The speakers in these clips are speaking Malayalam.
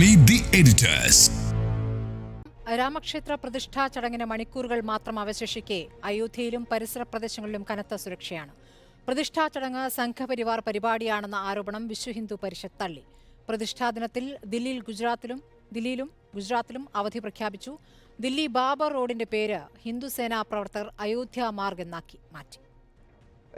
Meet ദി എഡിറ്റേഴ്സ് രാമക്ഷേത്ര പ്രതിഷ്ഠാ ചടങ്ങിന് മണിക്കൂറുകൾ മാത്രം അവശേഷിക്കെ അയോധ്യയിലും പരിസര പ്രദേശങ്ങളിലും കനത്ത സുരക്ഷയാണ്. പ്രതിഷ്ഠാ ചടങ്ങ് സംഘപരിവാർ പരിപാടിയാണെന്ന ആരോപണം വിശ്വ ഹിന്ദു പരിഷത്ത് തള്ളി. പ്രതിഷ്ഠാ ദിനത്തിൽ ദില്ലിയിൽ ഗുജറാത്തിലും ദില്ലിയിലും ഗുജറാത്തിലും അവധി പ്രഖ്യാപിച്ചു. ദില്ലി ബാബർ റോഡിന്റെ പേര് ഹിന്ദുസേനാ പ്രവർത്തകർ അയോധ്യ മാർഗ് എന്നാക്കി മാറ്റി.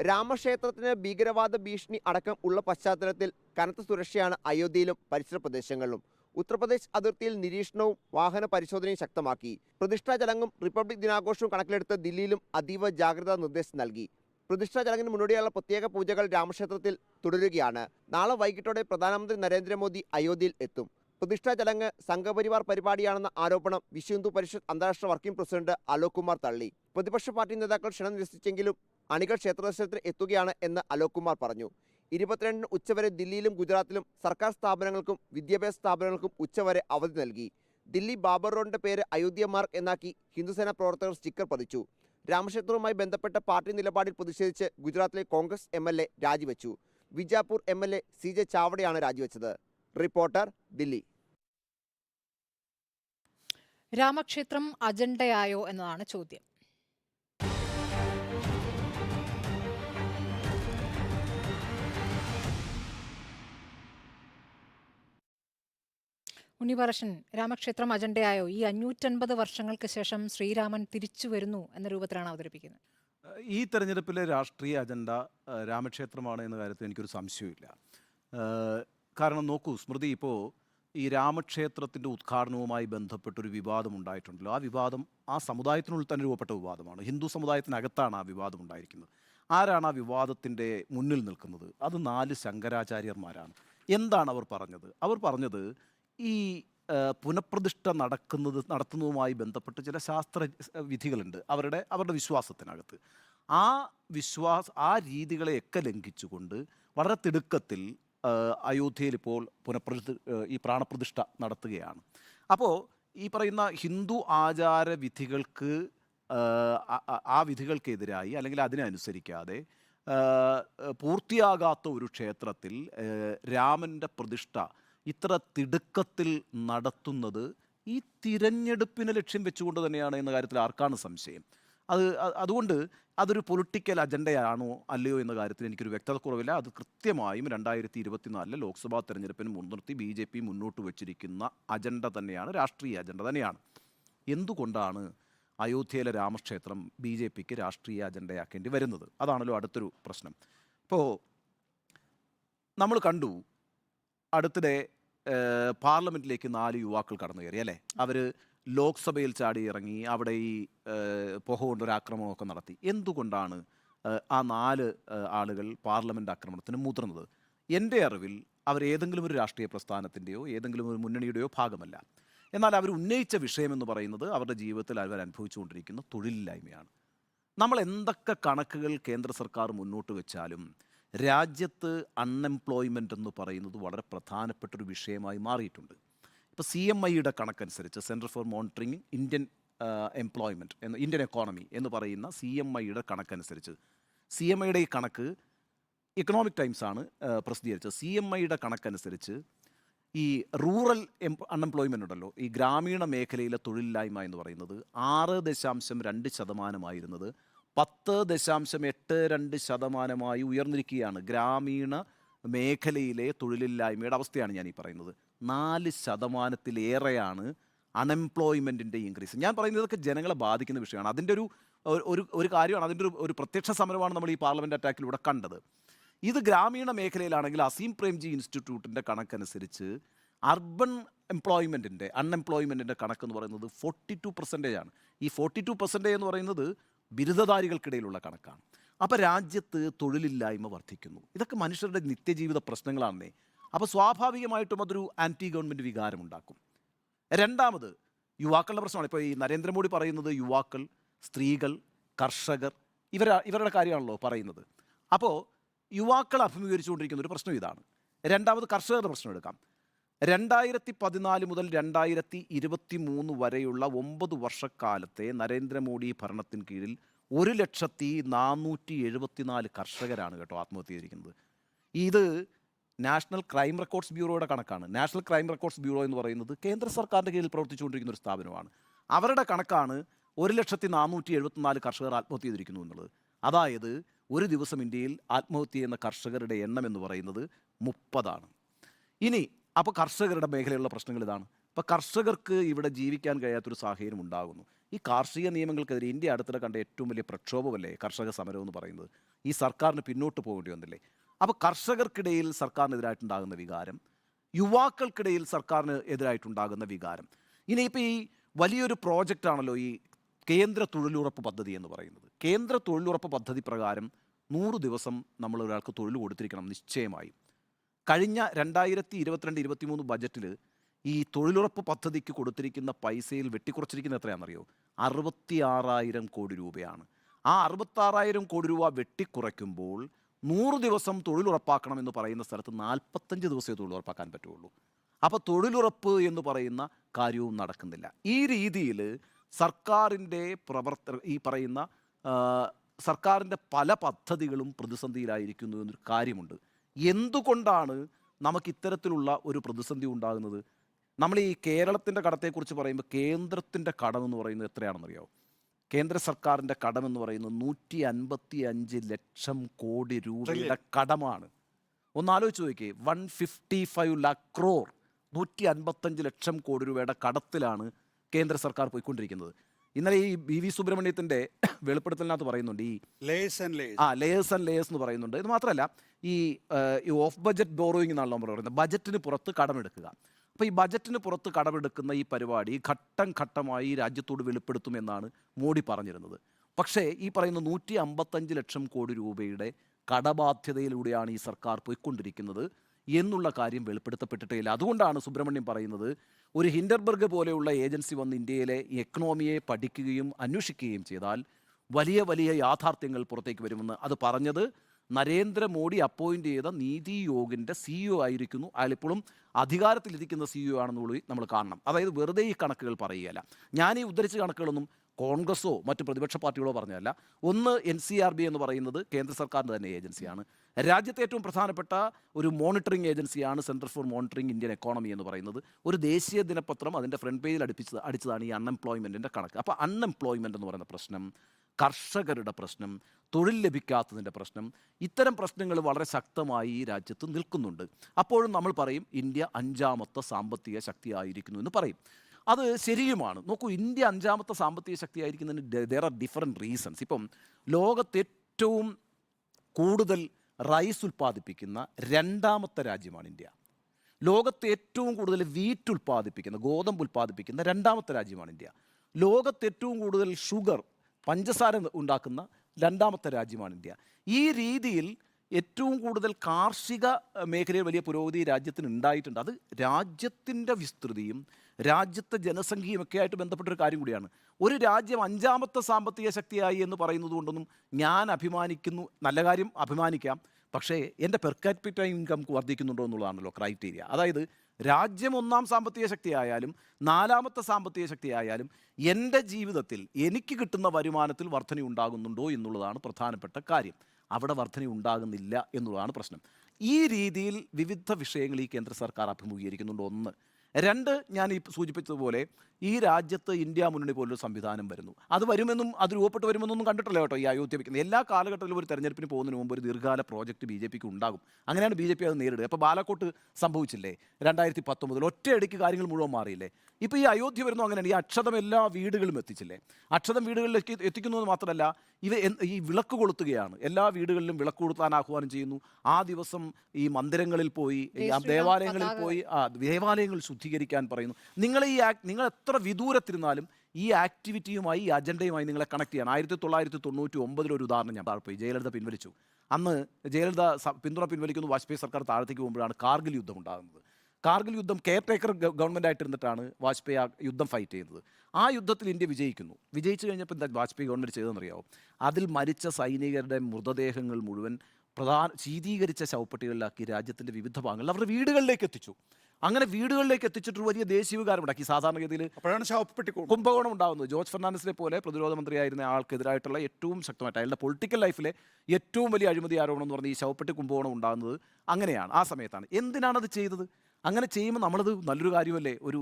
രാമക്ഷേത്രത്തിന് ഭീകരവാദ ഭീഷണി അടക്കം ഉള്ള പശ്ചാത്തലത്തിൽ കനത്ത സുരക്ഷയാണ് അയോധ്യയിലും പരിസര പ്രദേശങ്ങളിലും. ഉത്തർപ്രദേശ് അതിർത്തിയിൽ നിരീക്ഷണവും വാഹന പരിശോധനയും ശക്തമാക്കി. പ്രതിഷ്ഠാ ചടങ്ങും റിപ്പബ്ലിക് ദിനാഘോഷവും കണക്കിലെടുത്ത് ദില്ലിയിലും അതീവ ജാഗ്രതാ നിർദ്ദേശം നൽകി. പ്രതിഷ്ഠാ ചടങ്ങിന് മുന്നോടിയുള്ള പ്രത്യേക പൂജകൾ രാമക്ഷേത്രത്തിൽ തുടരുകയാണ്. നാളെ വൈകിട്ടോടെ പ്രധാനമന്ത്രി നരേന്ദ്രമോദി അയോധ്യയിൽ എത്തും. പ്രതിഷ്ഠാ ചടങ്ങ് സംഘപരിവാർ പരിപാടിയാണെന്ന ആരോപണം വിശ്വ ഹിന്ദു പരിഷത്ത് അന്താരാഷ്ട്ര വർക്കിംഗ് പ്രസിഡന്റ് അലോക് കുമാർ തള്ളി. പ്രതിപക്ഷ പാർട്ടി നേതാക്കൾ ക്ഷണം നിരസിച്ചെങ്കിലും അണികൾ ക്ഷേത്രദർശനത്തിന് എത്തുകയാണ് എന്ന് അലോക് കുമാർ പറഞ്ഞു. ഇരുപത്തിരണ്ടിന് ഉച്ചവരെ ദില്ലിയിലും ഗുജറാത്തിലും സർക്കാർ സ്ഥാപനങ്ങൾക്കും വിദ്യാഭ്യാസ സ്ഥാപനങ്ങൾക്കും ഉച്ചവരെ അവധി നൽകി. ദില്ലി ബാബർ റോഡിന്റെ പേര് അയോധ്യ മാർഗ് എന്നാക്കി ഹിന്ദുസേന പ്രവർത്തകർ സ്റ്റിക്കർ പതിച്ചു. രാമക്ഷേത്രവുമായി ബന്ധപ്പെട്ട പാർട്ടി നിലപാടിൽ പ്രതിഷേധിച്ച് ഗുജറാത്തിലെ കോൺഗ്രസ് എം എൽ എ രാജിവെച്ചു. Vijapur M L A C J ചാവടയാണ് രാജിവെച്ചത്. റിപ്പോർട്ടർ ദില്ലി. രാമക്ഷേത്രം അജണ്ടയായോ എന്നതാണ് ചോദ്യം. ഉണ്ണിപറശൻ രാമക്ഷേത്രം അജണ്ടയായോ? ഈ അഞ്ഞൂറ്റൻപത് വർഷങ്ങൾക്ക് ശേഷം ശ്രീരാമൻ തിരിച്ചു വരുന്നു എന്ന രൂപത്തിലാണ് അവതരിപ്പിക്കുന്നത്. ഈ തെരഞ്ഞെടുപ്പിലെ രാഷ്ട്രീയ അജണ്ട രാമക്ഷേത്രമാണ് എന്ന കാര്യത്തിൽ എനിക്കൊരു സംശയമില്ല കാരണം നോക്കൂ സ്മൃതി ഇപ്പോൾ ഈ രാമക്ഷേത്രത്തിന്റെ ഉദ്ഘാടനവുമായി ബന്ധപ്പെട്ടൊരു വിവാദം ഉണ്ടായിട്ടുണ്ടല്ലോ. ആ വിവാദം ആ സമുദായത്തിനുള്ളിൽ തന്നെ രൂപപ്പെട്ട വിവാദമാണ്. ഹിന്ദു സമുദായത്തിനകത്താണ് ആ വിവാദം ഉണ്ടായിരിക്കുന്നത്. ആരാണ് ആ വിവാദത്തിന്റെ മുന്നിൽ നിൽക്കുന്നത്? അത് നാല് ശങ്കരാചാര്യന്മാരാണ്. എന്താണ് അവർ പറഞ്ഞത്? അവർ പറഞ്ഞത് ഈ പുനഃപ്രതിഷ്ഠ നടക്കുന്നത് നടത്തുന്നതുമായി ബന്ധപ്പെട്ട് ചില ശാസ്ത്ര വിധികളുണ്ട്. അവരുടെ അവരുടെ വിശ്വാസത്തിനകത്ത്. ആ വിശ്വാസ ആ രീതികളെയൊക്കെ ലംഘിച്ചുകൊണ്ട് വളരെ തിടുക്കത്തിൽ അയോധ്യയിൽ ഇപ്പോൾ പുനഃപ്രതിഷ്ഠ ഈ പ്രാണപ്രതിഷ്ഠ നടത്തുകയാണ്. അപ്പോൾ ഈ പറയുന്ന ഹിന്ദു ആചാര വിധികൾക്ക് ആ, വിധികൾക്കെതിരായി അല്ലെങ്കിൽ അതിനനുസരിക്കാതെ പൂർത്തിയാകാത്ത ഒരു ക്ഷേത്രത്തിൽ രാമന്റെ പ്രതിഷ്ഠ ഇത്ര തിടുക്കത്തിൽ നടത്തുന്നത് ഈ തിരഞ്ഞെടുപ്പിനെ ലക്ഷ്യം വെച്ചുകൊണ്ട് തന്നെയാണ് എന്ന കാര്യത്തിൽ ആർക്കാണ് സംശയം? അത് അതുകൊണ്ട് അതൊരു പൊളിറ്റിക്കൽ അജണ്ടയാണോ അല്ലയോ എന്ന കാര്യത്തിൽ എനിക്കൊരു വ്യക്തത കുറവില്ല. അത് കൃത്യമായും രണ്ടായിരത്തി ഇരുപത്തിനാലിലെ ലോക്സഭാ തെരഞ്ഞെടുപ്പിന് മുൻനിർത്തി ബി ജെ പി മുന്നോട്ട് വച്ചിരിക്കുന്ന അജണ്ട തന്നെയാണ് രാഷ്ട്രീയ അജണ്ട തന്നെയാണ്. എന്തുകൊണ്ടാണ് അയോധ്യയിലെ രാമക്ഷേത്രം ബി ജെ പിക്ക് രാഷ്ട്രീയ അജണ്ടയാക്കേണ്ടി വരുന്നത്? അതാണല്ലോ അടുത്തൊരു പ്രശ്നം. ഇപ്പോൾ നമ്മൾ കണ്ടു അടുത്തിടെ പാർലമെന്റിലേക്ക് നാല് യുവാക്കൾ കടന്നു കയറി അല്ലേ? അവർ ലോക്സഭയിൽ ചാടി ഇറങ്ങി അവിടെ ഈ പുക കൊണ്ടൊരു ആക്രമണമൊക്കെ നടത്തി. എന്തുകൊണ്ടാണ് ആ നാല് ആളുകൾ പാർലമെന്റ് ആക്രമണത്തിന് മുതിർന്നത്? എന്റെ അറിവിൽ അവർ ഏതെങ്കിലും ഒരു രാഷ്ട്രീയ പ്രസ്ഥാനത്തിന്റെയോ ഏതെങ്കിലും ഒരു മുന്നണിയുടെയോ ഭാഗമല്ല. എന്നാൽ അവർ ഉന്നയിച്ച വിഷയമെന്ന് പറയുന്നത് അവരുടെ ജീവിതത്തിൽ അവർ അനുഭവിച്ചുകൊണ്ടിരിക്കുന്ന തൊഴിലില്ലായ്മയാണ്. നമ്മൾ എന്തൊക്കെ കണക്കുകൾ കേന്ദ്ര സർക്കാർ മുന്നോട്ട് വെച്ചാലും രാജ്യത്ത് അൺഎംപ്ലോയ്മെന്റ് എന്ന് പറയുന്നത് വളരെ പ്രധാനപ്പെട്ട ഒരു വിഷയമായി മാറിയിട്ടുണ്ട്. ഇപ്പോൾ സി എം ഐയുടെ കണക്കനുസരിച്ച് centre for monitoring Indian employment എന്ന് ഇന്ത്യൻ എക്കോണമി എന്ന് പറയുന്ന സി എം ഐയുടെ കണക്കനുസരിച്ച് സി എം ഐയുടെ ഈ കണക്ക് ഇക്കണോമിക് ടൈംസ് ആണ് പ്രസിദ്ധീകരിച്ചത്. സി എം ഐയുടെ കണക്കനുസരിച്ച് ഈ റൂറൽ അൺഎംപ്ലോയ്മെന്റ് ഉണ്ടല്ലോ ഈ ഗ്രാമീണ മേഖലയിലെ തൊഴിലില്ലായ്മ എന്ന് പറയുന്നത് ആറ് ദശാംശം രണ്ട് ശതമാനമായിരുന്നത് പത്ത് ദശാംശം എട്ട് രണ്ട് ശതമാനമായി ഉയർന്നിരിക്കുകയാണ്. ഗ്രാമീണ മേഖലയിലെ തൊഴിലില്ലായ്മയുടെ അവസ്ഥയാണ് ഞാൻ ഈ പറയുന്നത്. നാല് ശതമാനത്തിലേറെയാണ് അൺഎംപ്ലോയ്മെന്റിന്റെ ഇൻക്രീസ് ഞാൻ പറയുന്നത് ഇതൊക്കെ ജനങ്ങളെ ബാധിക്കുന്ന വിഷയമാണ്. അതിന്റെ ഒരു ഒരു- ഒരു കാര്യമാണ്. അതിന്റെ ഒരു ഒരു പ്രത്യക്ഷ സമരമാണ് നമ്മൾ ഈ പാർലമെന്റ് അറ്റാക്കിലൂടെ കണ്ടത്. ഇത് ഗ്രാമീണ മേഖലയിലാണെങ്കിൽ അസീം പ്രേംജി ഇൻസ്റ്റിറ്റ്യൂട്ടിന്റെ കണക്കനുസരിച്ച് അർബൻ എംപ്ലോയ്മെന്റിന്റെ അൺഎംപ്ലോയ്മെന്റിന്റെ കണക്കെന്ന് പറയുന്നത് ഫോർട്ടി ടു പെർസെന്റേജ് ആണ്. ഈ ഫോർട്ടി ടു പെർസെന്റേജ് എന്ന് പറയുന്നത് ബിരുദധാരികൾക്കിടയിലുള്ള കണക്കാണ്. അപ്പോൾ രാജ്യത്ത് തൊഴിലില്ലായ്മ വർദ്ധിക്കുന്നു. ഇതൊക്കെ മനുഷ്യരുടെ നിത്യജീവിത പ്രശ്നങ്ങളാണെന്നേ അപ്പോൾ സ്വാഭാവികമായിട്ടും അതൊരു ആന്റി ഗവൺമെന്റ് വികാരമുണ്ടാക്കും. രണ്ടാമത് യുവാക്കളുടെ പ്രശ്നമാണ്. ഇപ്പോൾ ഈ നരേന്ദ്രമോദി പറയുന്നത് യുവാക്കൾ സ്ത്രീകൾ കർഷകർ ഇവര ഇവരുടെ കാര്യമാണല്ലോ പറയുന്നത്. അപ്പോൾ യുവാക്കൾ അഭിമുഖീകരിച്ചുകൊണ്ടിരിക്കുന്ന ഒരു പ്രശ്നം ഇതാണ്. രണ്ടാമത് കർഷകരുടെ പ്രശ്നം എടുക്കാം. രണ്ടായിരത്തി പതിനാല് മുതൽ രണ്ടായിരത്തി ഇരുപത്തി മൂന്ന് വരെയുള്ള ഒമ്പത് വർഷക്കാലത്തെ നരേന്ദ്രമോദി ഭരണത്തിന് കീഴിൽ ഒരു ലക്ഷത്തി നാനൂറ്റി എഴുപത്തിനാല് കർഷകരാണ് കേട്ടോ ആത്മഹത്യ ചെയ്തിരിക്കുന്നത് ഇത് നാഷണൽ ക്രൈം റെക്കോർഡ്സ് ബ്യൂറോയുടെ കണക്കാണ്. നാഷണൽ ക്രൈം റെക്കോർഡ്സ് ബ്യൂറോ എന്ന് പറയുന്നത് കേന്ദ്ര സർക്കാരിന്റെ കീഴിൽ പ്രവർത്തിച്ചുകൊണ്ടിരിക്കുന്ന ഒരു സ്ഥാപനമാണ്. അവരുടെ കണക്കാണ് ഒരു ലക്ഷത്തി നാനൂറ്റി എഴുപത്തിനാല് കർഷകർ ആത്മഹത്യ ചെയ്തിരിക്കുന്നു എന്നുള്ളത്. അതായത് ഒരു ദിവസം ഇന്ത്യയിൽ ആത്മഹത്യ ചെയ്യുന്ന കർഷകരുടെ എണ്ണം എന്ന് പറയുന്നത് മുപ്പതാണ്. ഇനി അപ്പോൾ കർഷകരുടെ മേഖലയിലുള്ള പ്രശ്നങ്ങൾ ഇതാണ്. അപ്പോൾ കർഷകർക്ക് ഇവിടെ ജീവിക്കാൻ കഴിയാത്തൊരു സാഹചര്യം ഉണ്ടാകുന്നു. ഈ കാർഷിക നിയമങ്ങൾക്കെതിരെ ഇന്ത്യ അടുത്തിടെ കണ്ട ഏറ്റവും വലിയ പ്രക്ഷോഭമല്ലേ കർഷക സമരം എന്ന് പറയുന്നത്? ഈ സർക്കാരിന് പിന്നോട്ട് പോകേണ്ടി വന്നില്ലേ? അപ്പോൾ കർഷകർക്കിടയിൽ സർക്കാരിനെതിരായിട്ടുണ്ടാകുന്ന വികാരം യുവാക്കൾക്കിടയിൽ സർക്കാരിന് എതിരായിട്ടുണ്ടാകുന്ന വികാരം. ഇനിയിപ്പോൾ ഈ വലിയൊരു പ്രോജക്റ്റാണല്ലോ ഈ കേന്ദ്ര തൊഴിലുറപ്പ് പദ്ധതി എന്ന് പറയുന്നത്. കേന്ദ്ര തൊഴിലുറപ്പ് പദ്ധതി പ്രകാരം നൂറ് ദിവസം നമ്മൾ ഒരാൾക്ക് തൊഴിൽ കൊടുത്തിരിക്കണം നിശ്ചയമായും. കഴിഞ്ഞ രണ്ടായിരത്തി ഇരുപത്തിരണ്ട് ഇരുപത്തിമൂന്ന് ബജറ്റിൽ ഈ തൊഴിലുറപ്പ് പദ്ധതിക്ക് കൊടുത്തിരിക്കുന്ന പൈസയിൽ വെട്ടിക്കുറച്ചിരിക്കുന്ന എത്രയാണെന്നറിയോ? അറുപത്തി ആറായിരം കോടി രൂപയാണ്. ആ അറുപത്താറായിരം കോടി രൂപ വെട്ടിക്കുറയ്ക്കുമ്പോൾ നൂറ് ദിവസം തൊഴിലുറപ്പാക്കണം എന്ന് പറയുന്ന സ്ഥലത്ത് നാൽപ്പത്തഞ്ച് ദിവസമേ തൊഴിലുറപ്പാക്കാൻ പറ്റുള്ളൂ. അപ്പോൾ തൊഴിലുറപ്പ് എന്ന് പറയുന്ന കാര്യവും നടക്കുന്നില്ല. ഈ രീതിയിൽ സർക്കാരിന്റെ പ്രവർത്ത ഈ പറയുന്ന സർക്കാരിന്റെ പല പദ്ധതികളും പ്രതിസന്ധിയിലായിരിക്കുന്നു എന്നൊരു കാര്യമുണ്ട്. എന്തുകൊണ്ടാണ് നമുക്ക് ഇത്തരത്തിലുള്ള ഒരു പ്രതിസന്ധി ഉണ്ടാകുന്നത്? നമ്മൾ ഈ കേരളത്തിന്റെ കടത്തെക്കുറിച്ച് പറയുമ്പോൾ കേന്ദ്രത്തിന്റെ എന്ന് പറയുന്നത് എത്രയാണെന്നറിയാമോ കേന്ദ്ര സർക്കാരിന്റെ എന്ന് പറയുന്നത് നൂറ്റി അൻപത്തി അഞ്ച് ലക്ഷം കോടി രൂപയുടെ കടമാണ്. ഒന്ന് ആലോചിച്ച് നോക്കിയേ one fifty five lakh crore നൂറ്റി അൻപത്തഞ്ച് ലക്ഷം കോടി രൂപയുടെ കടത്തിലാണ് കേന്ദ്ര സർക്കാർ പോയിക്കൊണ്ടിരിക്കുന്നത്. ഇന്നലെ ഈ ബി വി സുബ്രഹ്മണ്യത്തിന്റെ വെളിപ്പെടുത്തലിനകത്ത് പറയുന്നുണ്ട് ഈ ലേസ് ആൻഡ് ലേസ് ആ ലേസ് ആൻഡ് ലേസ് എന്ന് പറയുന്നുണ്ട്. ഇത് മാത്രമല്ല ഈ ഓഫ് ബജറ്റ് ബോറോയിങ് എന്നാണല്ലോ നമ്മൾ പറയുന്നത്. ബജറ്റിന് പുറത്ത് കടമെടുക്കുക. അപ്പോൾ ഈ ബജറ്റിന് പുറത്ത് കടമെടുക്കുന്ന ഈ പരിപാടി ഘട്ടം ഘട്ടമായി രാജ്യത്തോട് വെളിപ്പെടുത്തുമെന്നാണ് മോഡി പറഞ്ഞിരുന്നത്. പക്ഷേ ഈ പറയുന്ന നൂറ്റി അമ്പത്തഞ്ച് ലക്ഷം കോടി രൂപയുടെ കടബാധ്യതയിലൂടെയാണ് ഈ സർക്കാർ പോയിക്കൊണ്ടിരിക്കുന്നത് എന്നുള്ള കാര്യം വെളിപ്പെടുത്തപ്പെട്ടിട്ടേ ഇല്ല അതുകൊണ്ടാണ് സുബ്രഹ്മണ്യം പറയുന്നത് ഒരു ഹിൻഡർബർഗ് പോലെയുള്ള ഏജൻസി വന്ന് ഇന്ത്യയിലെ എക്കണോമിയെ പഠിക്കുകയും അന്വേഷിക്കുകയും ചെയ്താൽ വലിയ വലിയ യാഥാർത്ഥ്യങ്ങൾ പുറത്തേക്ക് വരുമെന്ന് അത് പറഞ്ഞത് നരേന്ദ്രമോദി അപ്പോയിന്റ് ചെയ്ത നീതി യോഗിന്റെ സിഇഒ ആയിരിക്കുന്നു. അയാളിപ്പോഴും അധികാരത്തിലിരിക്കുന്ന സിഇഒ ആണെന്നുള്ളത് നമ്മൾ കാണണം. അതായത് വെറുതെ ഈ കണക്കുകൾ പറയുകയല്ല. ഞാൻ ഈ ഉദ്ധരിച്ച കണക്കുകളൊന്നും കോൺഗ്രസോ മറ്റ് പ്രതിപക്ഷ പാർട്ടികളോ പറഞ്ഞതല്ല. ഒന്ന് എൻ സി ആർ ബി എന്ന് പറയുന്നത് കേന്ദ്ര സർക്കാരിന്റെ തന്നെ ഏജൻസിയാണ്. രാജ്യത്തെ ഏറ്റവും പ്രധാനപ്പെട്ട ഒരു മോണിറ്ററിംഗ് ഏജൻസിയാണ് centre for monitoring Indian economy എന്ന് പറയുന്നത്. ഒരു ദേശീയ ദിനപത്രം അതിന്റെ ഫ്രണ്ട് പേജിൽ അടുപ്പിച്ചത് അടിച്ചതാണ് ഈ അൺഎംപ്ലോയ്മെന്റിന്റെ കണക്ക്. അപ്പോൾ അൺഎംപ്ലോയ്മെന്റ് എന്ന് പറയുന്ന പ്രശ്നം കർഷകരുടെ പ്രശ്നം തൊഴിൽ ലഭിക്കാത്തതിന്റെ പ്രശ്നം ഇത്തരം പ്രശ്നങ്ങൾ വളരെ ശക്തമായി ഈ രാജ്യത്ത് നിൽക്കുന്നുണ്ട്. അപ്പോഴും നമ്മൾ പറയും ഇന്ത്യ അഞ്ചാമത്തെ സാമ്പത്തിക ശക്തിയായിരിക്കുന്നു എന്ന് പറയും. അത് ശരിയുമാണ്. നോക്കൂ ഇന്ത്യ അഞ്ചാമത്തെ സാമ്പത്തിക ശക്തിയായിരിക്കുന്നതിന് ദർ ആർ ഡിഫറെന്റ് റീസൺസ് ഇപ്പം ലോകത്ത് ഏറ്റവും കൂടുതൽ റൈസ് ഉൽപ്പാദിപ്പിക്കുന്ന രണ്ടാമത്തെ രാജ്യമാണ് ഇന്ത്യ. ലോകത്ത് ഏറ്റവും കൂടുതൽ വീറ്റ് ഉൽപ്പാദിപ്പിക്കുന്ന ഗോതമ്പ് ഉൽപ്പാദിപ്പിക്കുന്ന രണ്ടാമത്തെ രാജ്യമാണ് ഇന്ത്യ. ലോകത്ത് ഏറ്റവും കൂടുതൽ ഷുഗർ പഞ്ചസാര ഉണ്ടാക്കുന്ന രണ്ടാമത്തെ രാജ്യമാണ് ഇന്ത്യ. ഈ രീതിയിൽ ഏറ്റവും കൂടുതൽ കാർഷിക മേഖലയിൽ വലിയ പുരോഗതി രാജ്യത്തിന് ഉണ്ടായിട്ടുണ്ട്. അത് രാജ്യത്തിന്റെ വിസ്തൃതിയും രാജ്യത്തെ ജനസംഖ്യയും ഒക്കെ ആയിട്ട് ബന്ധപ്പെട്ടൊരു കാര്യം കൂടിയാണ്. ഒരു രാജ്യം അഞ്ചാമത്തെ സാമ്പത്തിക ശക്തിയായി എന്ന് പറയുന്നത് കൊണ്ടൊന്നും ഞാൻ അഭിമാനിക്കുന്നു നല്ല കാര്യം അഭിമാനിക്കാം. പക്ഷേ എന്റെ പെർ ക്യാപിറ്റ ഇൻകം വർദ്ധിക്കുന്നുണ്ടോ എന്നുള്ളതാണല്ലോ ക്രൈറ്റീരിയ. അതായത് രാജ്യം ഒന്നാം സാമ്പത്തിക ശക്തിയായാലും നാലാമത്തെ സാമ്പത്തിക ശക്തിയായാലും എന്റെ ജീവിതത്തിൽ എനിക്ക് കിട്ടുന്ന വരുമാനത്തിൽ വർധന ഉണ്ടാകുന്നുണ്ടോ എന്നുള്ളതാണ് പ്രധാനപ്പെട്ട കാര്യം. അവിടെ വർധന ഉണ്ടാകുന്നില്ല എന്നുള്ളതാണ് പ്രശ്നം. ഈ രീതിയിൽ വിവിധ വിഷയങ്ങൾ ഈ കേന്ദ്ര സർക്കാർ അഭിമുഖീകരിക്കുന്നുണ്ട്. ഒന്ന്. രണ്ട് ഞാൻ ഈ സൂചിപ്പിച്ചതുപോലെ ഈ രാജ്യത്ത് ഇന്ത്യ മുന്നണി പോലൊരു സംവിധാനം വരുന്നു. അത് വരുമെന്നും അത് രൂപപ്പെട്ട് വരുമെന്നൊന്നും കണ്ടിട്ടില്ല കേട്ടോ ഈ അയോധ്യ വയ്ക്കുന്നത് എല്ലാ കാലഘട്ടത്തിലും ഒരു തെരഞ്ഞെടുപ്പിന് പോകുന്നതിന് മുമ്പ് ഒരു ദീർഘകാല പ്രോജക്റ്റ് ബി ജെ പിക്ക് ഉണ്ടാകും. അങ്ങനെയാണ് ബി ജെ പി അത് നേരിടുക. അപ്പോൾ ബാലക്കോട്ട് സംഭവിച്ചില്ലേ? രണ്ടായിരത്തി പത്തൊമ്പതിൽ ഒറ്റയടിക്ക് കാര്യങ്ങൾ മുഴുവൻ മാറിയില്ലേ? ഇപ്പോൾ ഈ അയോധ്യ വരുന്നു അങ്ങനെയാണ്. ഈ അക്ഷതം എല്ലാ വീടുകളും എത്തിച്ചില്ലേ? അക്ഷതം വീടുകളിലേക്ക് എത്തിക്കുന്നു എന്ന് മാത്രമല്ല ഇവ ഈ വിളക്ക് കൊളുത്തുകയാണ്. എല്ലാ വീടുകളിലും വിളക്ക് കൊളുത്താൻ ആഹ്വാനം ചെയ്യുന്നു. ആ ദിവസം ഈ മന്ദിരങ്ങളിൽ പോയി ദേവാലയങ്ങളിൽ പോയി ആ ദേവാലയങ്ങൾ ശുദ്ധീകരിക്കാൻ പറയുന്നു. നിങ്ങൾ ഈ ആക്ട് നിങ്ങൾ എത്ര വിദൂരത്തിരുന്നാലും ഈ ആക്ടിവിറ്റിയുമായി ഈ അജണ്ടയുമായി നിങ്ങളെ കണക്ട് ചെയ്യണം. ആയിരത്തി തൊള്ളായിരത്തി തൊണ്ണൂറ്റി ഒമ്പതിലൊരു ഉദാഹരണം ഞാൻ താഴ്പോയി ജയലളിത പിൻവലിച്ചു. അന്ന് ജയലളിത പിന്തുണ പിൻവലിക്കുന്നു വാജ്പേയി സർക്കാർ താഴത്തേക്ക് പോകുമ്പോഴാണ് കാർഗിൽ യുദ്ധം ഉണ്ടാകുന്നത്. കാർഗിൽ യുദ്ധം കെയർ ടേക്കർ ഗവൺമെന്റ് ആയിട്ടിരുന്നിട്ടാണ് വാജ്പേയി ആ യുദ്ധം ഫൈറ്റ് ചെയ്യുന്നത്. ആ യുദ്ധത്തിൽ ഇന്ത്യ വിജയിക്കുന്നു. വിജയിച്ചു കഴിഞ്ഞപ്പോൾ എന്താ വാജ്പേയി ഗവൺമെന്റ് ചെയ്തതെന്നറിയാവും? അതിൽ മരിച്ച സൈനികരുടെ മൃതദേഹങ്ങൾ മുഴുവൻ പ്രധാന ശീതീകരിച്ച ശവപ്പെട്ടികളിലാക്കി രാജ്യത്തിന്റെ വിവിധ ഭാഗങ്ങളിൽ അവരുടെ വീടുകളിലേക്ക് എത്തിച്ചു. അങ്ങനെ വീടുകളിലേക്ക് എത്തിച്ചിട്ട് വലിയ ദേശീയ വികാരം ഉണ്ടാക്കി സാധാരണഗതിയിൽ അപ്പോഴാണ് ശവപ്പെട്ടി കുംഭകോണം ഉണ്ടാകുന്നത് ജോർജ് ഫെർണാണ്ടസിനെ പോലെ പ്രതിരോധ മന്ത്രിയായിരുന്ന ആൾക്കെതിരായിട്ടുള്ള ഏറ്റവും ശക്തമായിട്ട് അയാളുടെ പൊളിറ്റിക്കൽ ലൈഫിലെ ഏറ്റവും വലിയ അഴിമതി ആരോപണം എന്ന് പറഞ്ഞാൽ ഈ ശവപ്പെട്ടി കുംഭകോണം ഉണ്ടാകുന്നത് അങ്ങനെയാണ് ആ സമയത്താണ്. എന്തിനാണത് അത് ചെയ്തത്? അങ്ങനെ ചെയ്യുമ്പോൾ നമ്മളത് നല്ലൊരു കാര്യമല്ലേ? ഒരു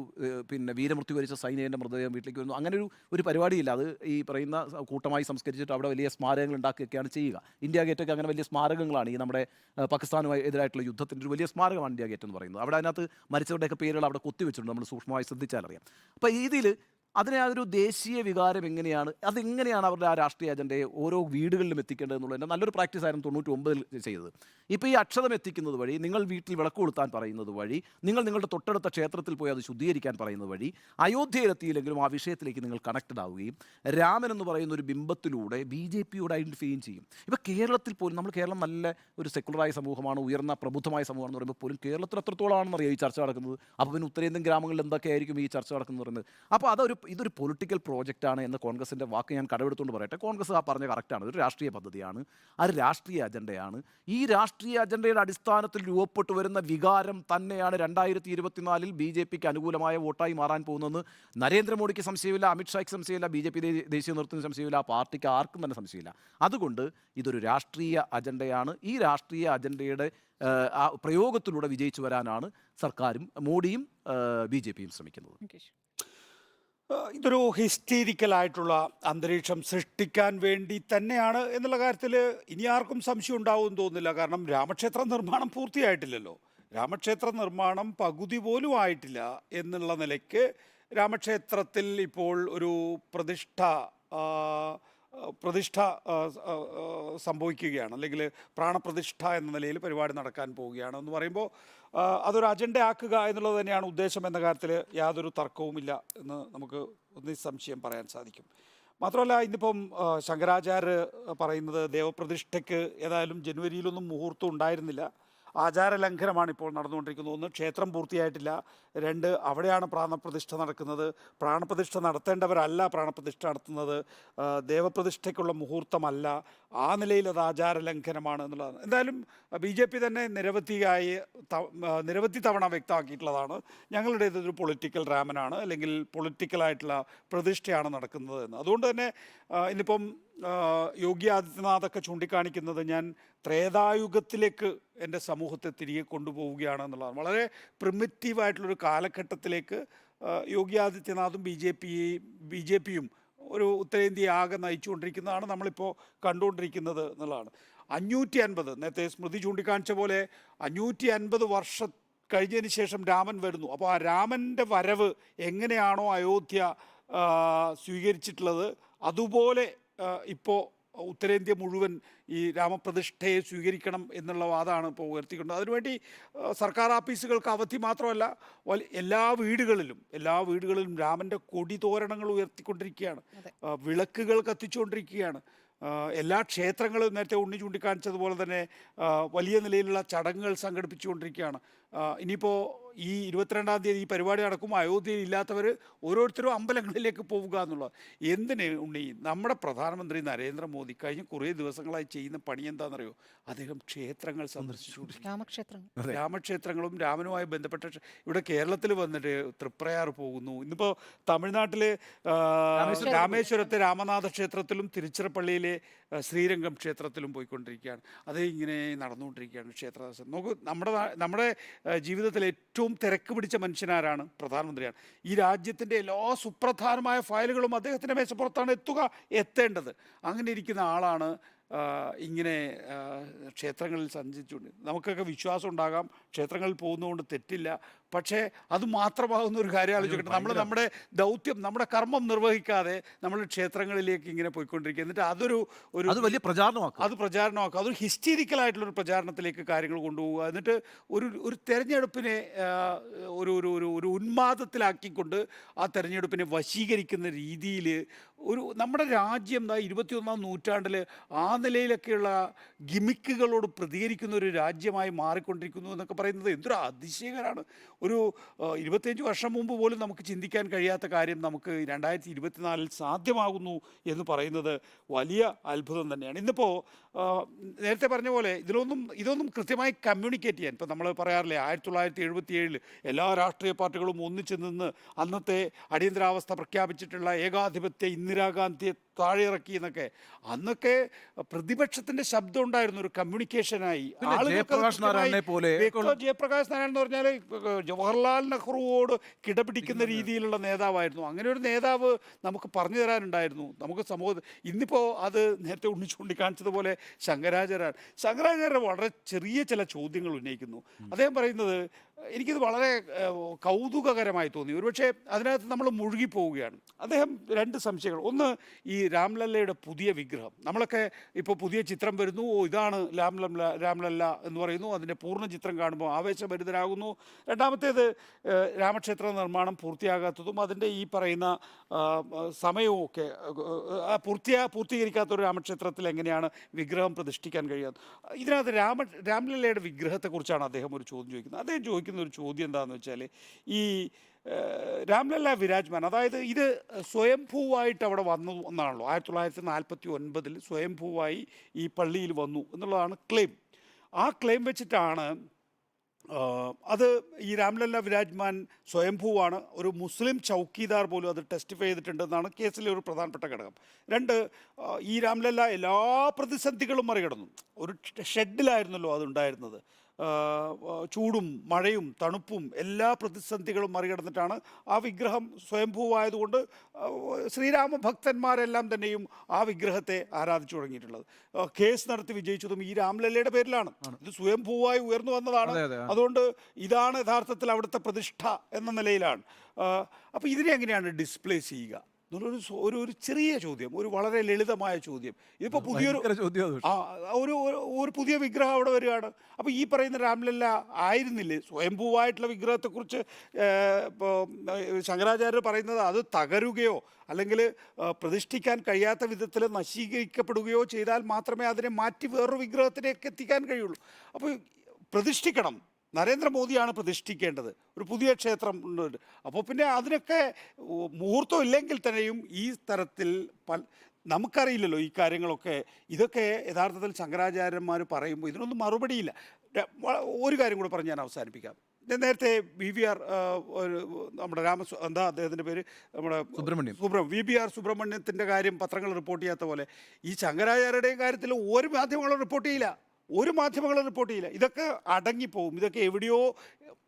പിന്നെ വീരമൃത്യു വരിച്ച സൈനികന്റെ മൃതദേഹം വീട്ടിലേക്ക് വരുന്നു. അങ്ങനെ ഒരു ഒരു പരിപാടിയില്ല. അത് ഈ പറയുന്ന കൂട്ടമായി സംസ്കരിച്ചിട്ട് അവിടെ വലിയ സ്മാരകങ്ങൾ ഉണ്ടാക്കുകയൊക്കെയാണ് ചെയ്യുക. ഇന്ത്യ ഗേറ്റൊക്കെ അങ്ങനെ വലിയ സ്മാരകങ്ങളാണ്. ഈ നമ്മുടെ പാകിസ്ഥാനുമായി എതിരായിട്ടുള്ള യുദ്ധത്തിന്റെ ഒരു വലിയ സ്മാരകമാണ് ഇന്ത്യ ഗേറ്റ് എന്ന് പറയുന്നത്. അവിടെ അതിനകത്ത് മരിച്ചവരുടെയൊക്കെ പേരുകൾ അവിടെ കൊത്തിവെച്ചിട്ടുണ്ട്. നമ്മൾ സൂക്ഷ്മമായി ശ്രദ്ധിച്ചാലറിയാം. അപ്പോൾ ഇതിൽ അതിനെ ആ ഒരു ദേശീയ വികാരം എങ്ങനെയാണ്? അതെങ്ങനെയാണ് അവരുടെ ആ രാഷ്ട്രീയ അജണ്ടയെ ഓരോ വീടുകളിലും എത്തിക്കേണ്ടത് നല്ലൊരു പ്രാക്ടീസ് ആയിരുന്നു തൊണ്ണൂറ്റി ഒമ്പതിൽ ചെയ്തത്. ഇപ്പോൾ ഈ അക്ഷതം എത്തിക്കുന്നത് വഴി നിങ്ങൾ വീട്ടിൽ വിളക്ക് കൊളുത്താൻ പറയുന്നത് വഴി നിങ്ങൾ നിങ്ങളുടെ തൊട്ടടുത്ത ക്ഷേത്രത്തിൽ പോയി അത് ശുദ്ധീകരിക്കാൻ പറയുന്നത് വഴി അയോധ്യയിലെത്തിയില്ലെങ്കിലും ആ വിഷയത്തിലേക്ക് നിങ്ങൾ കണക്റ്റഡ് ആവുകയും രാമൻ എന്ന് പറയുന്ന ഒരു ബിംബത്തിലൂടെ ബി ജെ പിയോട് ഐഡന്റിഫൈയും ചെയ്യും. ഇപ്പോൾ കേരളത്തിൽ പോലും നമ്മൾ കേരളം നല്ല ഒരു സെക്കുലറായ സമൂഹമാണ് ഉയർന്ന പ്രബുദ്ധമായ സമൂഹമാണെന്ന് പറയുമ്പോൾ പോലും കേരളത്തിൽ എത്രത്തോളമാണെന്ന് അറിയാം ഈ ചർച്ച നടക്കുന്നത്? അപ്പോൾ പിന്നെ ഉത്തരേന്ത്യൻ ഗ്രാമങ്ങളിൽ എന്തൊക്കെയായിരിക്കും ഈ ചർച്ച നടക്കുന്നത് പറയുന്നത്? അപ്പോൾ അതൊരു ഇതൊരു പൊളിറ്റിക്കൽ പ്രോജക്റ്റാണ് എന്ന് കോൺഗ്രസിന്റെ വാക്ക് ഞാൻ കടമെടുത്തുകൊണ്ട് പറയട്ടെ. കോൺഗ്രസ് ആ പറഞ്ഞ കറക്റ്റാണ് ഇതൊരു രാഷ്ട്രീയ പദ്ധതിയാണ്. അത് രാഷ്ട്രീയ അജണ്ടയാണ്. ഈ രാഷ്ട്രീയ അജണ്ടയുടെ അടിസ്ഥാനത്തിൽ രൂപപ്പെട്ടു വരുന്ന വികാരം തന്നെയാണ് രണ്ടായിരത്തി ഇരുപത്തിനാലിൽ ബി ജെ പിക്ക് അനുകൂലമായ വോട്ടായി മാറാൻ പോകുന്നതെന്ന് നരേന്ദ്രമോദിക്ക് സംശയമില്ല അമിത്ഷായ്ക്ക് സംശയമില്ല ബി ജെ പി ദേശീയ നേതൃത്വത്തിന് സംശയമില്ല ആ പാർട്ടിക്ക് ആർക്കും തന്നെ സംശയമില്ല. അതുകൊണ്ട് ഇതൊരു രാഷ്ട്രീയ അജണ്ടയാണ്. ഈ രാഷ്ട്രീയ അജണ്ടയുടെ പ്രയോഗത്തിലൂടെ വിജയിച്ചു വരാനാണ് സർക്കാരും മോഡിയും ബി ജെ പിയും ശ്രമിക്കുന്നത്. ഇതൊരു ഹിസ്റ്റീരിക്കലായിട്ടുള്ള അന്തരീക്ഷം സൃഷ്ടിക്കാൻ വേണ്ടി തന്നെയാണ് എന്നുള്ള കാര്യത്തിൽ ഇനി ആർക്കും സംശയം ഉണ്ടാവുമെന്ന് തോന്നുന്നില്ല. കാരണം രാമക്ഷേത്ര നിർമ്മാണം പൂർത്തിയായിട്ടില്ലല്ലോ. രാമക്ഷേത്ര നിർമ്മാണം പകുതി പോലും ആയിട്ടില്ല എന്നുള്ള നിലയ്ക്ക് രാമക്ഷേത്രത്തിൽ ഇപ്പോൾ ഒരു പ്രതിഷ്ഠ പ്രതിഷ്ഠ സംഭവിക്കുകയാണ്. അല്ലെങ്കിൽ പ്രാണപ്രതിഷ്ഠ എന്ന നിലയിൽ പരിപാടി നടക്കാൻ പോവുകയാണ് എന്ന് പറയുമ്പോൾ അതൊരു അജണ്ട ആക്കുക എന്നുള്ളത് തന്നെയാണ് ഉദ്ദേശം എന്ന കാര്യത്തിൽ യാതൊരു തർക്കവുമില്ല എന്ന് നമുക്ക് നിസ്സംശയം പറയാൻ സാധിക്കും. മാത്രമല്ല ഇന്നിപ്പം ശങ്കരാചാര്യ പറയുന്നത് ദേവപ്രതിഷ്ഠയ്ക്ക് ഏതായാലും ജനുവരിയിലൊന്നും മുഹൂർത്തം ഉണ്ടായിരുന്നില്ല. ആചാര ലംഘനമാണ് ഇപ്പോൾ നടന്നുകൊണ്ടിരിക്കുന്നത്. ഒന്ന് ക്ഷേത്രം പൂർത്തിയായിട്ടില്ല. രണ്ട് അവിടെയാണ് പ്രാണപ്രതിഷ്ഠ നടക്കുന്നത്. പ്രാണപ്രതിഷ്ഠ നടത്തേണ്ടവരല്ല പ്രാണപ്രതിഷ്ഠ നടത്തുന്നത്. ദേവപ്രതിഷ്ഠയ്ക്കുള്ള മുഹൂർത്തമല്ല. ആ നിലയിൽ അത് ആചാര ലംഘനമാണ് എന്നുള്ളതാണ്. എന്തായാലും ബി ജെ പി തന്നെ നിരവധിയായി നിരവധി തവണ വ്യക്തമാക്കിയിട്ടുള്ളതാണ്. ഞങ്ങളുടെ ഇതൊരു പൊളിറ്റിക്കൽ റാമനാണ് അല്ലെങ്കിൽ പൊളിറ്റിക്കലായിട്ടുള്ള പ്രതിഷ്ഠയാണ് നടക്കുന്നത് എന്ന്. അതുകൊണ്ട് തന്നെ ഇന്നിപ്പം യോഗി ആദിത്യനാഥൊക്കെ ചൂണ്ടിക്കാണിക്കുന്നത് ഞാൻ ത്രേതായുഗത്തിലേക്ക് എന്റെ സമൂഹത്തെ തിരികെ കൊണ്ടുപോവുകയാണ് എന്നുള്ളതാണ്. വളരെ പ്രിമിറ്റീവായിട്ടുള്ളൊരു കാലഘട്ടത്തിലേക്ക് Yogi ആദിത്യനാഥും B J P B J പിയും ഒരു ഉത്തരേന്ത്യ ആകെ നയിച്ചുകൊണ്ടിരിക്കുന്നതാണ് നമ്മളിപ്പോൾ കണ്ടുകൊണ്ടിരിക്കുന്നത് എന്നുള്ളതാണ്. അഞ്ഞൂറ്റി അൻപത് നേരത്തെ സ്മൃതി ചൂണ്ടിക്കാണിച്ച പോലെ അഞ്ഞൂറ്റി അൻപത് വർഷം കഴിഞ്ഞതിന് ശേഷം രാമൻ വരുന്നു. അപ്പോൾ ആ രാമന്റെ വരവ് എങ്ങനെയാണോ അയോധ്യ സ്വീകരിച്ചിട്ടുള്ളത് അതുപോലെ ഇപ്പോൾ ഉത്തരേന്ത്യ മുഴുവൻ ഈ രാമപ്രതിഷ്ഠയെ സ്വീകരിക്കണം എന്നുള്ള വാദമാണ് ഇപ്പോൾ ഉയർത്തിക്കൊണ്ട് അതിനുവേണ്ടി സർക്കാർ ഓഫീസുകൾക്ക് അവധി മാത്രമല്ല എല്ലാ വീടുകളിലും എല്ലാ വീടുകളിലും രാമന്റെ കൊടി തോരണങ്ങൾ ഉയർത്തിക്കൊണ്ടിരിക്കുകയാണ് വിളക്കുകൾ കത്തിച്ചുകൊണ്ടിരിക്കുകയാണ്. എല്ലാ ക്ഷേത്രങ്ങളും നേരത്തെ ഉണ്ണി ചൂണ്ടിക്കാണിച്ചതുപോലെ തന്നെ വലിയ നിലയിലുള്ള ചടങ്ങുകൾ സംഘടിപ്പിച്ചുകൊണ്ടിരിക്കുകയാണ്. ഇനിയിപ്പോൾ ഈ ഇരുപത്തിരണ്ടാം തീയതി ഈ പരിപാടി നടക്കുമ്പോൾ അയോധ്യയിൽ ഇല്ലാത്തവർ ഓരോരുത്തരും അമ്പലങ്ങളിലേക്ക് പോവുക എന്നുള്ളത്. എന്തിന് ഉണ്ണി? നമ്മുടെ പ്രധാനമന്ത്രി നരേന്ദ്രമോദി കഴിഞ്ഞ കുറേ ദിവസങ്ങളായി ചെയ്യുന്ന പണി എന്താണെന്നറിയോ? അദ്ദേഹം ക്ഷേത്രങ്ങൾ സന്ദർശിച്ചു രാമക്ഷേത്രങ്ങൾ. രാമക്ഷേത്രങ്ങളും രാമനുമായി ബന്ധപ്പെട്ട ഇവിടെ കേരളത്തിൽ വന്നിട്ട് തൃപ്രയാർ പോകുന്നു. ഇന്നിപ്പോൾ തമിഴ്നാട്ടിലെ രാമേശ്വരത്തെ രാമനാഥ ക്ഷേത്രത്തിലും തിരുച്ചിറപ്പള്ളിയിലെ ശ്രീരംഗം ക്ഷേത്രത്തിലും പോയിക്കൊണ്ടിരിക്കുകയാണ്. അത് ഇങ്ങനെ നടന്നുകൊണ്ടിരിക്കുകയാണ് ക്ഷേത്ര ദർശനം നോക്കൂ നമ്മുടെ നമ്മുടെ ജീവിതത്തിലെ ജീവിതത്തിൽ ഏറ്റവും തിരക്ക് പിടിച്ച മനുഷ്യനാരാണ്? പ്രധാനമന്ത്രിയാണ്. ഈ രാജ്യത്തിന്റെ എല്ലാ സുപ്രധാനമായ ഫയലുകളും അദ്ദേഹത്തിന്റെ മേശപ്പുറത്താണ് എത്തുക എത്തേണ്ടത്. അങ്ങനെ ഇരിക്കുന്ന ആളാണ് ഇങ്ങനെ ക്ഷേത്രങ്ങളിൽ സഞ്ചരിച്ചുകൊണ്ട് നമുക്കൊക്കെ വിശ്വാസം ഉണ്ടാകാം. ക്ഷേത്രങ്ങളിൽ പോകുന്നതുകൊണ്ട് തെറ്റില്ല. പക്ഷേ അത് മാത്രമാകുന്ന ഒരു കാര്യം ആലോചിക്കട്ടെ നമ്മൾ നമ്മുടെ ദൗത്യം നമ്മുടെ കർമ്മം നിർവഹിക്കാതെ നമ്മൾ ക്ഷേത്രങ്ങളിലേക്ക് ഇങ്ങനെ പോയിക്കൊണ്ടിരിക്കുക. എന്നിട്ട് അതൊരു ഒരു അത് വലിയ പ്രചാരണമാക്കും. അത് പ്രചാരണമാക്കും. അതൊരു ഹിസ്റ്റീരിക്കലായിട്ടുള്ളൊരു പ്രചാരണത്തിലേക്ക് കാര്യങ്ങൾ കൊണ്ടുപോവുക. എന്നിട്ട് ഒരു ഒരു തെരഞ്ഞെടുപ്പിനെ ഒരു ഒരു ഒരു ഒരു ഉന്മാദത്തിലാക്കിക്കൊണ്ട് ആ തെരഞ്ഞെടുപ്പിനെ വശീകരിക്കുന്ന രീതിയിൽ ഒരു നമ്മുടെ രാജ്യം ഇരുപത്തിയൊന്നാം നൂറ്റാണ്ടിൽ ആ നിലയിലൊക്കെയുള്ള ഗിമിക്കുകളോട് പ്രതികരിക്കുന്ന ഒരു രാജ്യമായി മാറിക്കൊണ്ടിരിക്കുന്നു എന്നൊക്കെ പറയുന്നത് എന്തൊരു അതിശയകരമാണ് ഒരു ഇരുപത്തിയഞ്ച് വർഷം മുമ്പ് പോലും നമുക്ക് ചിന്തിക്കാൻ കഴിയാത്ത കാര്യം നമുക്ക് രണ്ടായിരത്തി ഇരുപത്തിനാലിൽ സാധ്യമാകുന്നു എന്ന് പറയുന്നത് വലിയ അത്ഭുതം തന്നെയാണ്. ഇന്നിപ്പോൾ നേരത്തെ പറഞ്ഞ പോലെ ഇതിലൊന്നും ഇതൊന്നും കൃത്യമായി കമ്മ്യൂണിക്കേറ്റ് ചെയ്യാൻ ഇപ്പോൾ നമ്മൾ പറയാറില്ലേ ആയിരത്തി തൊള്ളായിരത്തി എഴുപത്തി ഏഴിൽ എല്ലാ രാഷ്ട്രീയ പാർട്ടികളും ഒന്നിച്ചു നിന്ന് അന്നത്തെ അടിയന്തരാവസ്ഥ പ്രഖ്യാപിച്ചിട്ടുള്ള ഏകാധിപത്യ ഇന്ദിരാഗാന്ധിയെ താഴെ ഇറക്കി എന്നൊക്കെ അന്നൊക്കെ പ്രതിപക്ഷത്തിന്റെ ശബ്ദം ഉണ്ടായിരുന്നു ഒരു കമ്മ്യൂണിക്കേഷനായി ജയപ്രകാശ് നാരായണനെ പോലെ ജയപ്രകാശ് നാരായണൻ എന്ന് പറഞ്ഞാൽ ജവഹർലാൽ നെഹ്റുവോട് കിടപിടിക്കുന്ന രീതിയിലുള്ള നേതാവായിരുന്നു. അങ്ങനെ ഒരു നേതാവ് നമുക്ക് പറഞ്ഞു തരാനുണ്ടായിരുന്നു. നമുക്ക് സമൂഹ ഇന്നിപ്പോൾ അത് നേരത്തെ ഉണ്ണി ചൂണ്ടിക്കാണിച്ചതുപോലെ ശങ്കരാചാര്യ ശങ്കരാചാര്യ വളരെ ചെറിയ ചില ചോദ്യങ്ങൾ ഉന്നയിക്കുന്നു. അദ്ദേഹം പറയുന്നത് എനിക്കിത് വളരെ കൗതുകകരമായി തോന്നി. ഒരുപക്ഷെ അതിനകത്ത് നമ്മൾ മുഴുകിപ്പോവുകയാണ്. അദ്ദേഹം രണ്ട് സംശയങ്ങൾ. ഒന്ന് ഈ രാംലല്ലയുടെ പുതിയ വിഗ്രഹം. നമ്മളൊക്കെ ഇപ്പോൾ പുതിയ ചിത്രം വരുന്നു. ഓ ഇതാണ് രാംലല്ല രാംലല്ല എന്ന് പറയുന്നു. അതിന്റെ പൂർണ ചിത്രം കാണുമ്പോൾ ആവേശഭരിതരാകുന്നു. രണ്ടാമത്തേത് രാമക്ഷേത്ര നിർമ്മാണം പൂർത്തിയാകാത്തതും അതിന്റെ ഈ പറയുന്ന സമയവും ഒക്കെ പൂർത്തിയാ പൂർത്തീകരിക്കാത്ത ഒരു രാമക്ഷേത്രത്തിൽ എങ്ങനെയാണ് വിഗ്രഹം പ്രതിഷ്ഠിക്കാൻ കഴിയാത്തത് ഇതിനകത്ത് രാമ രാംലല്ലയുടെ വിഗ്രഹത്തെക്കുറിച്ചാണ് അദ്ദേഹം ഒരു ചോദ്യം ചോദിക്കുന്നത്. അദ്ദേഹം ചോദിക്കുന്ന ഒരു ചോദ്യം എന്താണെന്ന് വെച്ചാൽ ഈ രാംലല്ല വിരാജ്മാൻ അതായത് ഇത് സ്വയംഭൂവായിട്ട് അവിടെ വന്നു എന്നാണല്ലോ. ആയിരത്തി തൊള്ളായിരത്തി നാൽപ്പത്തി ഒൻപതിൽ സ്വയംഭൂവായി ഈ പള്ളിയിൽ വന്നു എന്നുള്ളതാണ് ക്ലെയിം. ആ ക്ലെയിം വെച്ചിട്ടാണ് അത് ഈ രാംലല്ല വിരാജ്മാൻ സ്വയംഭൂവാണ് ഒരു മുസ്ലിം ചൗക്കീദാർ പോലും അത് ടെസ്റ്റിഫൈ ചെയ്തിട്ടുണ്ടെന്നാണ് കേസിലെ ഒരു പ്രധാനപ്പെട്ട ഘടകം. രണ്ട് ഈ രാംലല്ല എല്ലാ പ്രതിസന്ധികളും മറികടന്നു. ഒരു ഷെഡിലായിരുന്നല്ലോ അതുണ്ടായിരുന്നത് ചൂടും മഴയും തണുപ്പും എല്ലാ പ്രതിസന്ധികളും മറികടന്നിട്ടാണ് ആ വിഗ്രഹം സ്വയംഭൂവായതുകൊണ്ട് ശ്രീരാമഭക്തന്മാരെല്ലാം ശ്രീരാമ ഭക്തന്മാരെല്ലാം തന്നെയും ആ വിഗ്രഹത്തെ ആരാധിച്ചു തുടങ്ങിയിട്ടുള്ളത്. കേസ് നടത്തി വിജയിച്ചതും ഈ രാംലല്ലയുടെ പേരിലാണ്. ഇത് സ്വയംഭൂവായി ഉയർന്നു വന്നതാണ്. അതുകൊണ്ട് ഇതാണ് യഥാർത്ഥത്തിൽ അവിടുത്തെ പ്രതിഷ്ഠ എന്ന നിലയിലാണ്. അപ്പോൾ ഇതിനെ എങ്ങനെയാണ് ഡിസ്പ്ലേ ചെയ്യുക? എന്നുള്ളൊരു ഒരു ഒരു ചെറിയ ചോദ്യം ഒരു വളരെ ലളിതമായ ചോദ്യം. ഇതിപ്പോൾ പുതിയൊരു ചോദ്യം. ആ ഒരു ഒരു- പുതിയ വിഗ്രഹം അവിടെ വരികയാണ്. അപ്പോൾ ഈ പറയുന്ന രാംലല്ല ആയിരുന്നില്ലേ? സ്വയംഭൂവായിട്ടുള്ള വിഗ്രഹത്തെക്കുറിച്ച് ഇപ്പോൾ ശങ്കരാചാര്യർ പറയുന്നത് അത് തകരുകയോ അല്ലെങ്കിൽ പ്രതിഷ്ഠിക്കാൻ കഴിയാത്ത വിധത്തിൽ നശീകരിക്കപ്പെടുകയോ ചെയ്താൽ മാത്രമേ അതിനെ മാറ്റി വേറൊരു വിഗ്രഹത്തിലേക്ക് എത്തിക്കാൻ കഴിയുള്ളൂ. അപ്പോൾ പ്രതിഷ്ഠിക്കണം. നരേന്ദ്രമോദിയാണ് പ്രതിഷ്ഠിക്കേണ്ടത്. ഒരു പുതിയ ക്ഷേത്രം അപ്പോൾ പിന്നെ അതിനൊക്കെ മുഹൂർത്തം ഇല്ലെങ്കിൽ തന്നെയും ഈ തരത്തിൽ പല നമുക്കറിയില്ലല്ലോ ഈ കാര്യങ്ങളൊക്കെ. ഇതൊക്കെ യഥാർത്ഥത്തിൽ ശങ്കരാചാര്യന്മാർ പറയുമ്പോൾ ഇതിനൊന്നും മറുപടിയില്ല. ഒരു കാര്യം കൂടെ പറഞ്ഞ് ഞാൻ അവസാനിപ്പിക്കാം. ഞാൻ നേരത്തെ വി വി ആർ ഒരു നമ്മുടെ രാമ എന്താ അദ്ദേഹത്തിന്റെ പേര്? നമ്മുടെ സുബ്രഹ്മണ്യം. സുബ്രഹ്മ വി ബി ആർ സുബ്രഹ്മണ്യത്തിന്റെ കാര്യം പത്രങ്ങൾ റിപ്പോർട്ട് ചെയ്യാത്ത പോലെ ഈ ശങ്കരാചാര്യരുടെയും കാര്യത്തിൽ ഒരു മാധ്യമങ്ങളും റിപ്പോർട്ട് ചെയ്യില്ല. ഒരു മാധ്യമങ്ങളും റിപ്പോർട്ട് ചെയ്യില്ല. ഇതൊക്കെ അടങ്ങിപ്പോവും. ഇതൊക്കെ എവിടെയോ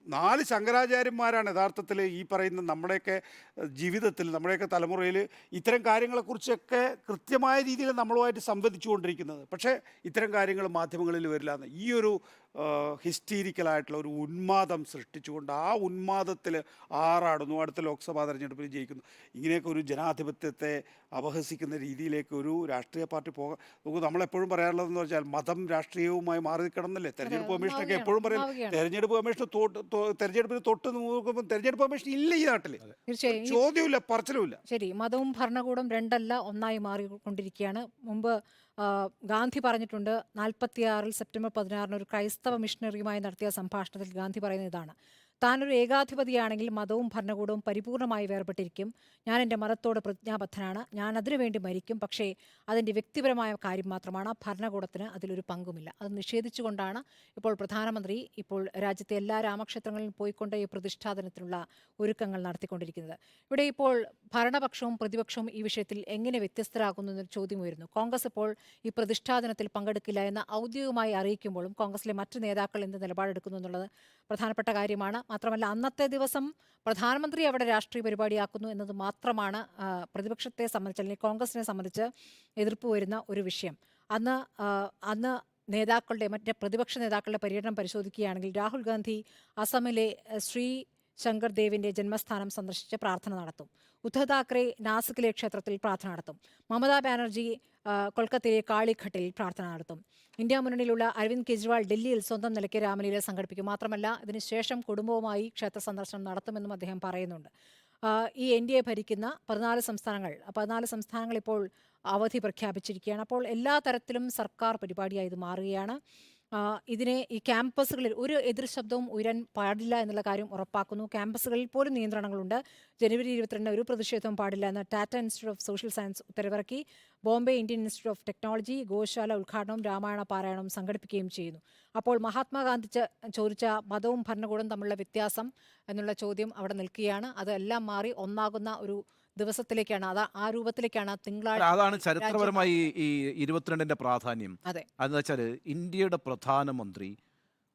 നാല് ശങ്കരാചാര്യന്മാരാണ് യഥാർത്ഥത്തിൽ ഈ പറയുന്ന നമ്മുടെയൊക്കെ ജീവിതത്തിൽ നമ്മുടെയൊക്കെ തലമുറയിൽ ഇത്തരം കാര്യങ്ങളെക്കുറിച്ചൊക്കെ കൃത്യമായ രീതിയിൽ നമ്മളുമായിട്ട് സംവദിച്ചുകൊണ്ടിരിക്കുന്നത്. പക്ഷേ ഇത്തരം കാര്യങ്ങൾ മാധ്യമങ്ങളിൽ വരില്ല എന്ന്. ഈ ഒരു ഹിസ്റ്റീരിക്കലായിട്ടുള്ള ഒരു ഉന്മാദം സൃഷ്ടിച്ചുകൊണ്ട് ആ ഉന്മാദത്തിൽ ആറാടുന്നു. അടുത്ത ലോക്സഭാ തെരഞ്ഞെടുപ്പിൽ ജയിക്കുന്നു. ഇങ്ങനെയൊക്കെ ഒരു ജനാധിപത്യത്തെ അപഹസിക്കുന്ന രീതിയിലേക്ക് ഒരു രാഷ്ട്രീയ പാർട്ടി പോകാൻ നമുക്ക് നമ്മളെപ്പോഴും പറയാറുള്ളതെന്ന് വെച്ചാൽ മതം രാഷ്ട്രീയവുമായി മാറി കിടന്നല്ലേ തെരഞ്ഞെടുപ്പ് കമ്മീഷനൊക്കെ എപ്പോഴും പറയും. തെരഞ്ഞെടുപ്പ് കമ്മീഷൻ തൊട്ട് തെരഞ്ഞെടുപ്പിന് തൊട്ട് നോക്കുമ്പോൾ തെരഞ്ഞെടുപ്പ് കമ്മീഷൻ ഇല്ല ഈ നാട്ടിൽ തീർച്ചയായും ഈ ചോദ്യമില്ല പറച്ചിലുമില്ല. ശരി മതവും ഭരണകൂടം രണ്ടല്ല ഒന്നായി മാറിക്കൊണ്ടിരിക്കുകയാണ്. മുമ്പ് ആ, ഗാന്ധി പറഞ്ഞിട്ടുണ്ട് നാൽപ്പത്തിയാറിൽ സെപ്റ്റംബർ പതിനാറിന് ഒരു ക്രൈസ്തവ മിഷണറിയുമായി നടത്തിയ സംഭാഷണത്തിൽ ഗാന്ധി പറയുന്ന ഇതാണ്. താനൊരു ഏകാധിപതിയാണെങ്കിൽ മതവും ഭരണകൂടവും പരിപൂർണമായി വേർപെട്ടിരിക്കും. ഞാൻ എന്റെ മതത്തോട് പ്രതിജ്ഞാബദ്ധനാണ്. ഞാൻ അതിനുവേണ്ടി മരിക്കും. പക്ഷേ അതിന്റെ വ്യക്തിപരമായ കാര്യം മാത്രമാണ്. ഭരണകൂടത്തിന് അതിലൊരു പങ്കുമില്ല. അത് നിഷേധിച്ചുകൊണ്ടാണ് ഇപ്പോൾ പ്രധാനമന്ത്രി ഇപ്പോൾ രാജ്യത്തെ എല്ലാ രാമക്ഷേത്രങ്ങളിലും പോയിക്കൊണ്ട് ഈ പ്രതിഷ്ഠാദനത്തിനുള്ള ഒരുക്കങ്ങൾ നടത്തിക്കൊണ്ടിരിക്കുന്നത്. ഇവിടെ ഇപ്പോൾ ഭരണപക്ഷവും പ്രതിപക്ഷവും ഈ വിഷയത്തിൽ എങ്ങനെ വ്യത്യസ്തരാകുന്നു എന്നൊരു ചോദ്യം ഉയരുന്നു. കോൺഗ്രസ് ഇപ്പോൾ ഈ പ്രതിഷ്ഠാദനത്തിൽ പങ്കെടുക്കില്ല എന്ന് ഔദ്യോഗികമായി അറിയിക്കുമ്പോഴും കോൺഗ്രസിലെ മറ്റ് നേതാക്കൾ എന്ത് നിലപാടെടുക്കുന്നു എന്നുള്ളത് പ്രധാനപ്പെട്ട കാര്യമാണ്. മാത്രമല്ല അന്നത്തെ ദിവസം പ്രധാനമന്ത്രി അവിടെ രാഷ്ട്രീയ പരിപാടിയാക്കുന്നു എന്നത് മാത്രമാണ് പ്രതിപക്ഷത്തെ സംബന്ധിച്ച് അല്ലെങ്കിൽ കോൺഗ്രസിനെ സംബന്ധിച്ച് എതിർപ്പ് വരുന്ന ഒരു വിഷയം. അന്ന് അന്ന് നേതാക്കളുടെ മറ്റേ പ്രതിപക്ഷ നേതാക്കളുടെ പര്യടനം പരിശോധിക്കുകയാണെങ്കിൽ രാഹുൽ ഗാന്ധി അസമിലെ ശ്രീ ശങ്കർ ദേവിന്റെ ജന്മസ്ഥാനം സന്ദർശിച്ച് പ്രാർത്ഥന നടത്തും. ഉദ്ധവ് താക്കറെ നാസിക്കിലെ ക്ഷേത്രത്തിൽ പ്രാർത്ഥന നടത്തും. മമതാ ബാനർജി കൊൽക്കത്തയിലെ കാളിഘട്ടിൽ പ്രാർത്ഥന നടത്തും. ഇന്ത്യ മുന്നണിയിലുള്ള അരവിന്ദ് കെജ്രിവാൾ ഡൽഹിയിൽ സ്വന്തം നിലയ്ക്ക് രാമലീല സംഘടിപ്പിക്കും. മാത്രമല്ല ഇതിനുശേഷം കുടുംബവുമായി ക്ഷേത്ര സന്ദർശനം നടത്തുമെന്നും അദ്ദേഹം പറയുന്നുണ്ട്. ഈ എൻ ഡി എ ഭരിക്കുന്ന പതിനാല് സംസ്ഥാനങ്ങൾ പതിനാല് സംസ്ഥാനങ്ങൾ ഇപ്പോൾ അവധി പ്രഖ്യാപിച്ചിരിക്കുകയാണ്. അപ്പോൾ എല്ലാ തരത്തിലും സർക്കാർ പരിപാടിയായി ഇത് മാറുകയാണ്. ഇതിനെ ഈ ക്യാമ്പസുകളിൽ ഒരു എതിർ ശബ്ദവും ഉയരാൻ പാടില്ല എന്നുള്ള കാര്യം ഉറപ്പാക്കുന്നു. ക്യാമ്പസുകളിൽ പോലും നിയന്ത്രണങ്ങളുണ്ട്. ജനുവരി ഇരുപത്തിരണ്ട് ഒരു പ്രതിഷേധവും പാടില്ല എന്ന് Tata institute of social science ഉത്തരവിറക്കി. Bombay Indian institute of technology ഗോശാല ഉദ്ഘാടനവും രാമായണ പാരായണവും സംഘടിപ്പിക്കുകയും ചെയ്യുന്നു. അപ്പോൾ മഹാത്മാഗാന്ധി ചോദിച്ച മതവും ഭരണകൂടവും തമ്മിലുള്ള വ്യത്യാസം എന്നുള്ള ചോദ്യം അവിടെ നിൽക്കുകയാണ്. അതെല്ലാം മാറി ഒന്നാകുന്ന ഒരു ദിവസത്തിലേക്കാണ് അത് ആ രൂപത്തിലേക്കാണ് തിങ്കളാഴ്ച അതാണ് ചരിത്രപരമായി ഈ ഇരുപത്തിരണ്ടിന്റെ പ്രാധാന്യം. അതെ. അതെന്ന് വെച്ചാൽ ഇന്ത്യയുടെ പ്രധാനമന്ത്രി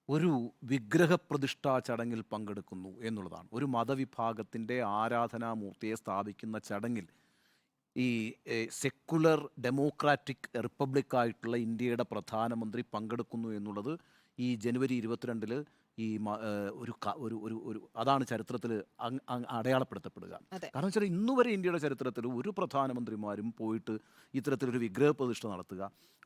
ഒരു വിഗ്രഹ പ്രതിഷ്ഠാ ചടങ്ങിൽ പങ്കെടുക്കുന്നു എന്നുള്ളതാണ്. ഒരു മതവിഭാഗത്തിന്റെ ആരാധനാമൂർത്തിയെ സ്ഥാപിക്കുന്ന ചടങ്ങിൽ ഈ സെക്കുലർ ഡെമോക്രാറ്റിക് റിപ്പബ്ലിക്കായിട്ടുള്ള ഇന്ത്യയുടെ പ്രധാനമന്ത്രി പങ്കെടുക്കുന്നു എന്നുള്ളത് ഈ ജനുവരി ഇരുപത്തിരണ്ടിൽ ഈ ഒരു ഒരു ഒരു ഒരു അതാണ് ചരിത്രത്തിൽ അടയാളപ്പെടുത്തപ്പെടുക. കാരണം വെച്ചാൽ ഇന്നു വരെ ഇന്ത്യയുടെ ചരിത്രത്തിൽ ഒരു പ്രധാനമന്ത്രിമാരും പോയിട്ട് ഇത്തരത്തിലൊരു വിഗ്രഹ പ്രതിഷ്ഠ നടത്തുക.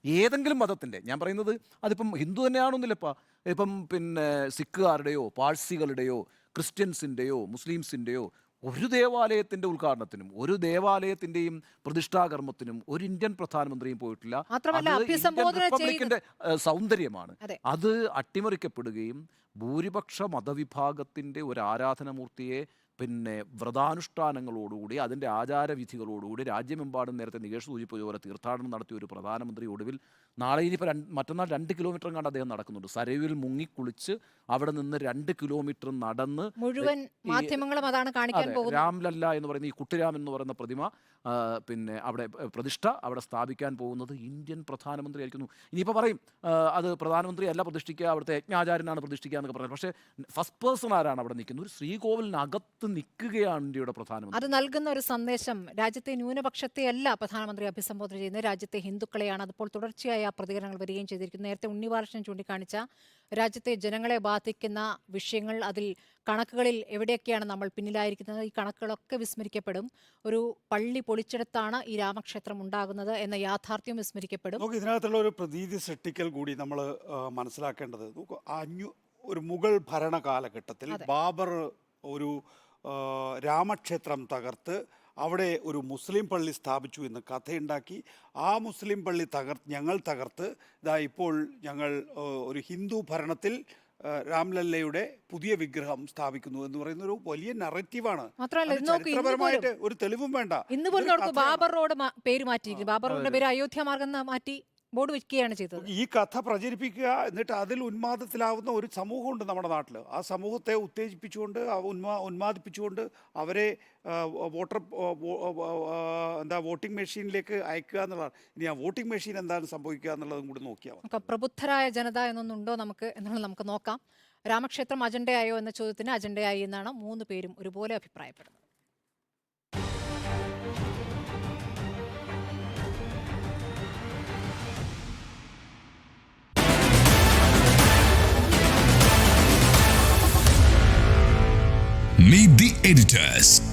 ഏതെങ്കിലും മതത്തിന്റെ ഞാൻ പറയുന്നത് അതിപ്പം ഹിന്ദു തന്നെയാണെന്നില്ലപ്പാ ഇപ്പം പിന്നെ സിഖുകാരുടെയോ പാഴ്സികളുടെയോ ക്രിസ്ത്യൻസിന്റെയോ മുസ്ലിംസിന്റെയോ ഒരു ദേവാലയത്തിന്റെ ഉദ്ഘാടനത്തിനും ഒരു ദേവാലയത്തിന്റെയും പ്രതിഷ്ഠാകർമ്മത്തിനും ഒരു ഇന്ത്യൻ പ്രധാനമന്ത്രിയും പോയിട്ടില്ല. റിപ്പബ്ലിക്കിന്റെ സൗന്ദര്യമാണ്. അത്. അട്ടിമറിക്കപ്പെടുകയും ഭൂരിപക്ഷ മതവിഭാഗത്തിന്റെ ഒരു ആരാധനമൂർത്തിയെ പിന്നെ വ്രതാനുഷ്ഠാനങ്ങളോടുകൂടി അതിന്റെ ആചാരവിധികളോടുകൂടി രാജ്യമെമ്പാടും നേരത്തെ നികേഷ് സൂചിപ്പിച്ചതുപോലെ തീർത്ഥാടനം നടത്തിയ ഒരു പ്രധാനമന്ത്രി ഒടുവിൽ നാളെ ഇനിയിപ്പോൾ രണ്ട് മറ്റന്നാൾ രണ്ട് കിലോമീറ്റർ കണ്ട് അദ്ദേഹം നടക്കുന്നുണ്ട്. സരയുവിൽ മുങ്ങിക്കുളിച്ച് അവിടെ നിന്ന് രണ്ട് കിലോമീറ്റർ നടന്ന് മുഴുവൻ മാധ്യമങ്ങളും അതാണ് കാണിക്കാൻ പോകുന്നത്. രാംലല്ല എന്ന് പറയുന്ന ഈ കുട്ടിരാം എന്ന് പറയുന്ന പ്രതിമ പിന്നെ അവിടെ പ്രതിഷ്ഠ അവിടെ സ്ഥാപിക്കാൻ പോകുന്നത് ഇന്ത്യൻ പ്രധാനമന്ത്രി ആയിരിക്കുന്നു ഇനിയിപ്പോൾ പറയും അത് പ്രധാനമന്ത്രി അല്ല പ്രതിഷ്ഠിക്കുക അവിടുത്തെ യജ്ഞാചാര്യനാണ് പ്രതിഷ്ഠിക്കുക എന്നൊക്കെ പറയുന്നത് പക്ഷേ ഫസ്റ്റ് പേഴ്സൺ ആരാണ് അവിടെ നിൽക്കുന്നത്? ഒരു ശ്രീകോവിലിനകത്ത് നിൽക്കുകയാണ് ഇന്ത്യയുടെ പ്രധാനമന്ത്രി. അത് നൽകുന്ന ഒരു സന്ദേശം രാജ്യത്തെ ന്യൂനപക്ഷത്തെയല്ല പ്രധാനമന്ത്രി അഭിസംബോധന ചെയ്യുന്നത്. രാജ്യത്തെ ഹിന്ദുക്കളെയാണ്. അതിപ്പോൾ തുടർച്ചയായ പ്രതികരണങ്ങൾ വരികയും ചെയ്തിരിക്കുന്നു. നേരത്തെ ഉണ്ണിവാർഷൻ ചൂണ്ടിക്കാണിച്ച രാജ്യത്തെ ജനങ്ങളെ ബാധിക്കുന്ന വിഷയങ്ങൾ അതിൽ കണക്കുകളിൽ എവിടെയൊക്കെയാണ് നമ്മൾ പിന്നിലായിരിക്കുന്നത്? ഈ കണക്കുകളൊക്കെ വിസ്മരിക്കപ്പെടും. ഒരു പള്ളി പൊളിച്ചെടുത്താണ് ഈ രാമക്ഷേത്രം ഉണ്ടാകുന്നത് എന്ന യാഥാർത്ഥ്യം വിസ്മരിക്കപ്പെടും. നമുക്ക് ഇതിനകത്തുള്ള ഒരു പ്രതീതി സൃഷ്ടിക്കൽ കൂടി നമ്മൾ മനസ്സിലാക്കേണ്ടത്. അഞ്ഞു ഒരു മുഗൾ ഭരണ കാലഘട്ടത്തിൽ ബാബർ ഒരു രാമക്ഷേത്രം തകർത്ത് അവിടെ ഒരു മുസ്ലിം പള്ളി സ്ഥാപിച്ചു എന്ന് കഥയുണ്ടാക്കി. ആ മുസ്ലിം പള്ളി തകർ ഞങ്ങൾ തകർത്ത്. ഇതാ ഇപ്പോൾ ഞങ്ങൾ ഒരു ഹിന്ദു ഭരണത്തിൽ രാംലല്ലയുടെ പുതിയ വിഗ്രഹം സ്ഥാപിക്കുന്നു എന്ന് പറയുന്ന ഒരു വലിയ നറേറ്റീവാണ് ചരിത്രപരമായിട്ട് ഒരു തെളിവും വേണ്ട. ഇന്ന് പോലും ബാബർ റോഡ് പേര് മാറ്റിയിരിക്കുന്നു ബാബർ റോഡിന്റെ പേര് അയോധ്യ മാർഗം മാറ്റി. ബോർഡ് വയ്ക്കുകയാണ് ചെയ്തത്. ഈ കഥ പ്രചരിപ്പിക്കുക എന്നിട്ട് അതിൽ ഉന്മാദത്തിലാവുന്ന ഒരു സമൂഹമുണ്ട് നമ്മുടെ നാട്ടിൽ ആ സമൂഹത്തെ ഉത്തേജിപ്പിച്ചുകൊണ്ട് ഉന്മാ ഉന്മാദിപ്പിച്ചുകൊണ്ട് അവരെ വോട്ടർ എന്താ വോട്ടിംഗ് മെഷീനിലേക്ക് അയക്കുക എന്നുള്ളതാണ്. ഇനി ആ വോട്ടിംഗ് മെഷീൻ എന്താണ് സംഭവിക്കുക എന്നുള്ളതും കൂടി നോക്കിയാൽ നമുക്ക് പ്രബുദ്ധരായ ജനത എന്നൊന്നുണ്ടോ നമുക്ക് എന്നുള്ളത് നമുക്ക് നോക്കാം. രാമക്ഷേത്രം അജണ്ടയായോ എന്ന ചോദ്യത്തിന് അജണ്ടയായി എന്നാണ് മൂന്ന് പേരും ഒരുപോലെ അഭിപ്രായപ്പെടുന്നത്. Meet the editors.